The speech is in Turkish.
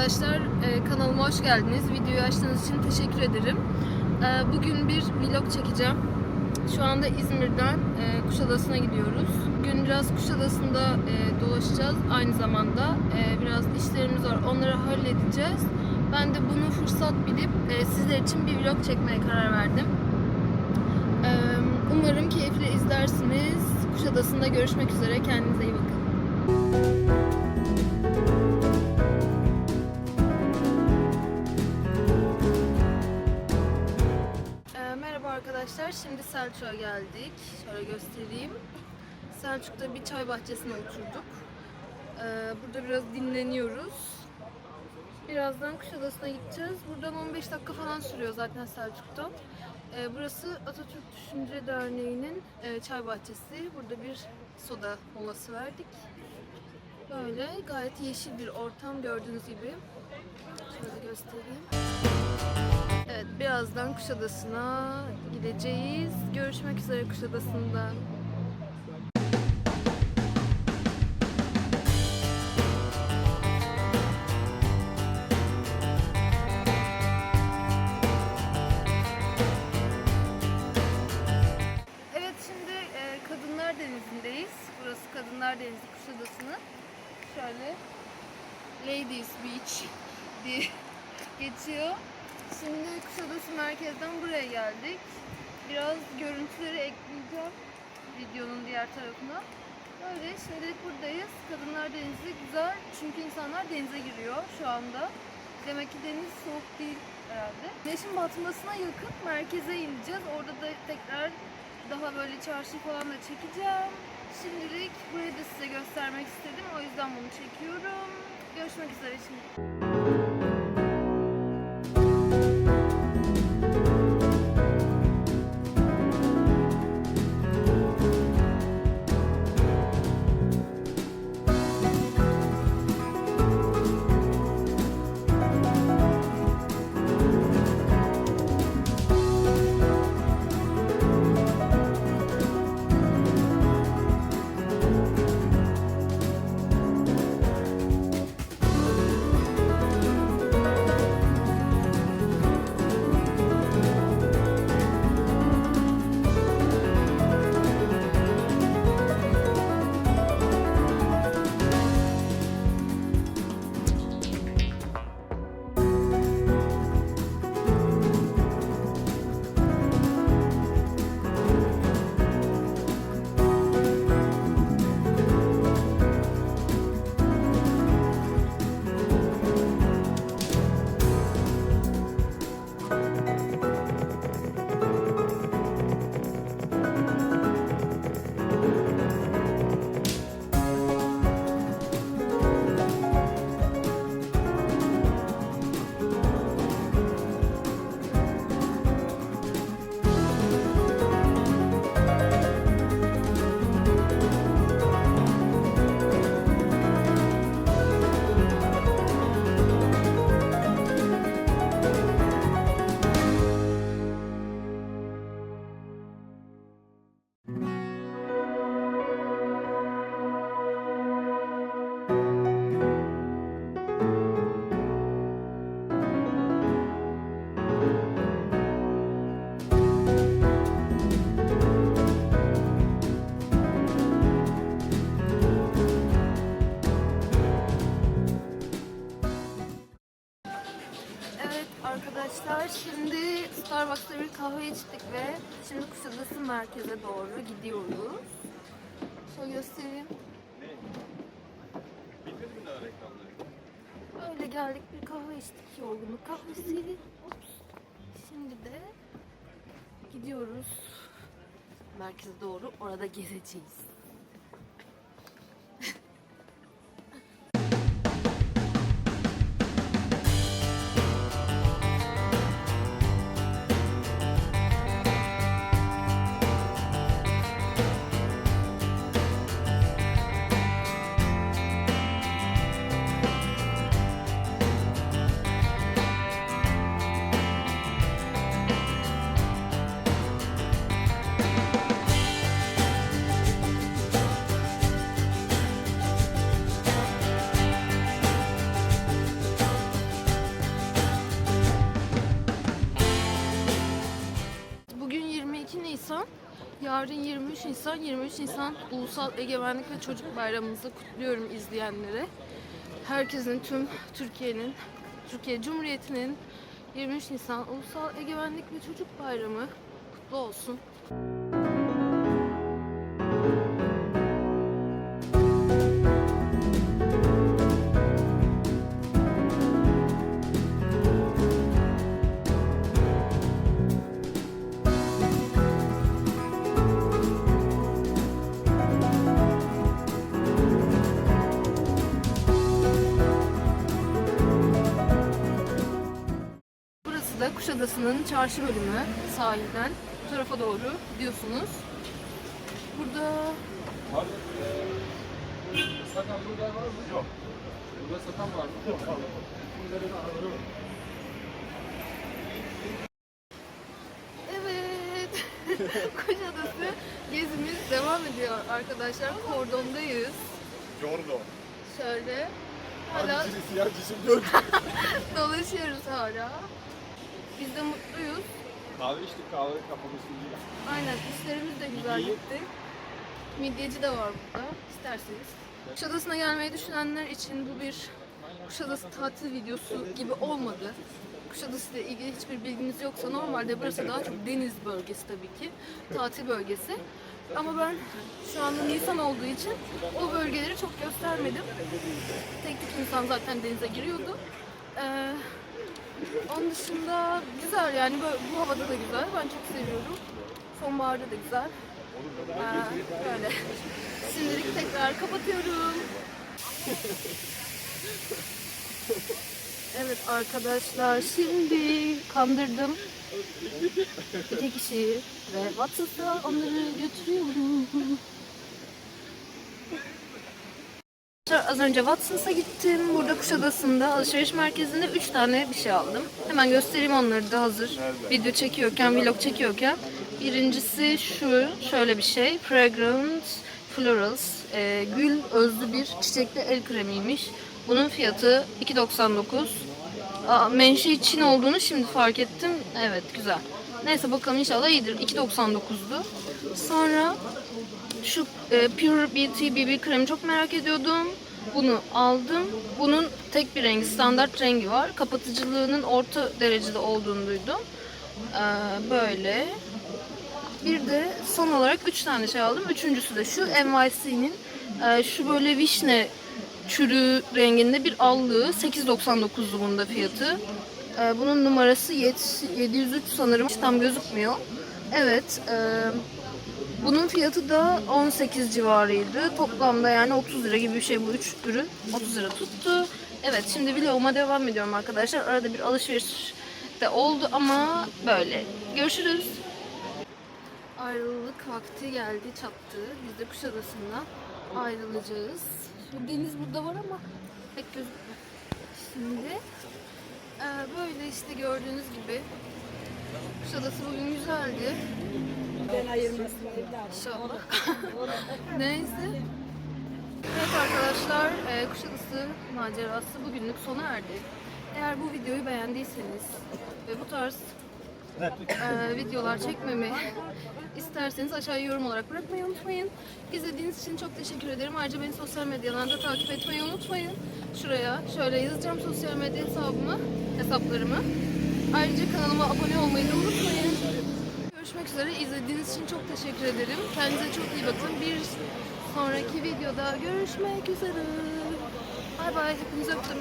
arkadaşlar, e, kanalıma hoş geldiniz. Videoyu açtığınız için teşekkür ederim. E, Bugün bir vlog çekeceğim. Şu anda İzmir'den e, Kuşadası'na gidiyoruz. Bugün biraz Kuşadası'nda dolaşacağız. Aynı zamanda biraz işlerimiz var. Onları halledeceğiz. Ben de bunu fırsat bilip sizler için bir vlog çekmeye karar verdim. Umarım keyifle izlersiniz. Kuşadası'nda görüşmek üzere. Kendinize iyi bakın. Şimdi Selçuk'a geldik. Şöyle göstereyim. Selçuk'ta bir çay bahçesine oturduk. Ee, burada biraz dinleniyoruz. Birazdan Kuşadası'na gideceğiz. Buradan 15 dakika falan sürüyor zaten Selçuk'ta. Ee, burası Atatürk Düşünce Derneği'nin e, çay bahçesi. Burada bir soda molası verdik. Böyle gayet yeşil bir ortam gördüğünüz gibi. Evet, birazdan Kuşadası'na gideceğiz. Görüşmek üzere Kuşadası'nda. Evet, şimdi e, Kadınlar Denizi'ndeyiz. Burası Kadınlar Denizi Kuşadası'nın. Şöyle Ladies Beach diye geçiyor. Şimdi Kuşadası merkezden buraya geldik. Biraz görüntüleri ekleyeceğim videonun diğer tarafına. Böyle şimdilik buradayız. Kadınlar Denizi güzel çünkü insanlar denize giriyor şu anda. Demek ki deniz soğuk değil herhalde. Güneşin batmasına yakın merkeze ineceğiz. Orada da tekrar daha böyle çarşı falan da çekeceğim. Şimdilik burayı da size göstermek istedim. O yüzden bunu çekiyorum. Görüşmek üzere şimdi. Kahve içtik ve şimdi Kuşadası merkeze doğru gidiyoruz. Şöyle göstereyim. Öyle geldik bir kahve içtik yorgunluk kahvesi. Ops. Şimdi de gidiyoruz merkeze doğru orada gezeceğiz. Yarın 23 Nisan. 23 Nisan Ulusal Egemenlik ve Çocuk Bayramımızı kutluyorum izleyenlere. Herkesin tüm Türkiye'nin, Türkiye Cumhuriyeti'nin 23 Nisan Ulusal Egemenlik ve Çocuk Bayramı kutlu olsun. Kuşadası'nın çarşı bölümü sahilden bu tarafa doğru gidiyorsunuz. Burada Satan burada var mı? Yok. Burada satan var mı? Yok. Bunları da alalım. evet Kuşadası gezimiz devam ediyor arkadaşlar. Kordondayız. Yorgo. Şöyle hala cili siyah cisim gör. dolaşıyoruz hala. Biz de mutluyuz. Kahve içtik kahve kafamız değil. Aynen işlerimiz de güzel gitti. Midyeci de var burada isterseniz. Kuşadası'na gelmeyi düşünenler için bu bir Kuşadası tatil videosu gibi olmadı. Kuşadası ile ilgili hiçbir bilginiz yoksa normalde burası daha çok deniz bölgesi tabii ki. Tatil bölgesi. Ama ben şu anda Nisan olduğu için o bölgeleri çok göstermedim. Tek tük insan zaten denize giriyordu. Ee, onun dışında güzel yani böyle, bu havada da güzel. Ben çok seviyorum. Sonbaharda da güzel. Ee, böyle. Şimdilik tekrar kapatıyorum. Evet arkadaşlar şimdi kandırdım. İki kişi ve WhatsApp'ta onları götürüyorum. Az önce Watson's'a gittim. Burada Kuşadası'nda alışveriş merkezinde 3 tane bir şey aldım. Hemen göstereyim onları da hazır. Video çekiyorken, vlog çekiyorken. Birincisi şu, şöyle bir şey. Fragrant Florals. Ee, gül özlü bir çiçekli el kremiymiş. Bunun fiyatı 2.99. Aa, menşei Çin olduğunu şimdi fark ettim. Evet güzel. Neyse bakalım inşallah iyidir. 2.99'du. Sonra şu e, Pure Beauty BB kremi çok merak ediyordum. Bunu aldım. Bunun tek bir rengi, standart rengi var. Kapatıcılığının orta derecede olduğunu duydum. Ee, böyle. Bir de son olarak 3 tane şey aldım. Üçüncüsü de şu NYC'nin e, şu böyle vişne çürü renginde bir allığı. 8.99'du bunda fiyatı. E, bunun numarası yet- 703 sanırım. Hiç tam gözükmüyor. Evet. E, bunun fiyatı da 18 civarıydı. Toplamda yani 30 lira gibi bir şey bu üç ürün. 30 lira tuttu. Evet şimdi vloguma devam ediyorum arkadaşlar. Arada bir alışveriş de oldu ama böyle. Görüşürüz. Ayrılık vakti geldi çattı. Biz de Kuşadası'ndan ayrılacağız. Şu deniz burada var ama pek gözükmüyor. Şimdi e, böyle işte gördüğünüz gibi Kuşadası bugün güzeldi. İnşallah. Neyse. Evet arkadaşlar, e, Kuşadası macerası bugünlük sona erdi. Eğer bu videoyu beğendiyseniz ve bu tarz e, videolar çekmemi isterseniz aşağıya yorum olarak bırakmayı unutmayın. İzlediğiniz için çok teşekkür ederim. Ayrıca beni sosyal medyadan da takip etmeyi unutmayın. Şuraya şöyle yazacağım sosyal medya hesabımı, hesaplarımı. Ayrıca kanalıma abone olmayı da unutmayın. Görüşmek üzere. İzlediğiniz için çok teşekkür ederim. Kendinize çok iyi bakın. Bir sonraki videoda görüşmek üzere. Bay bay. Hepinizi öptüm.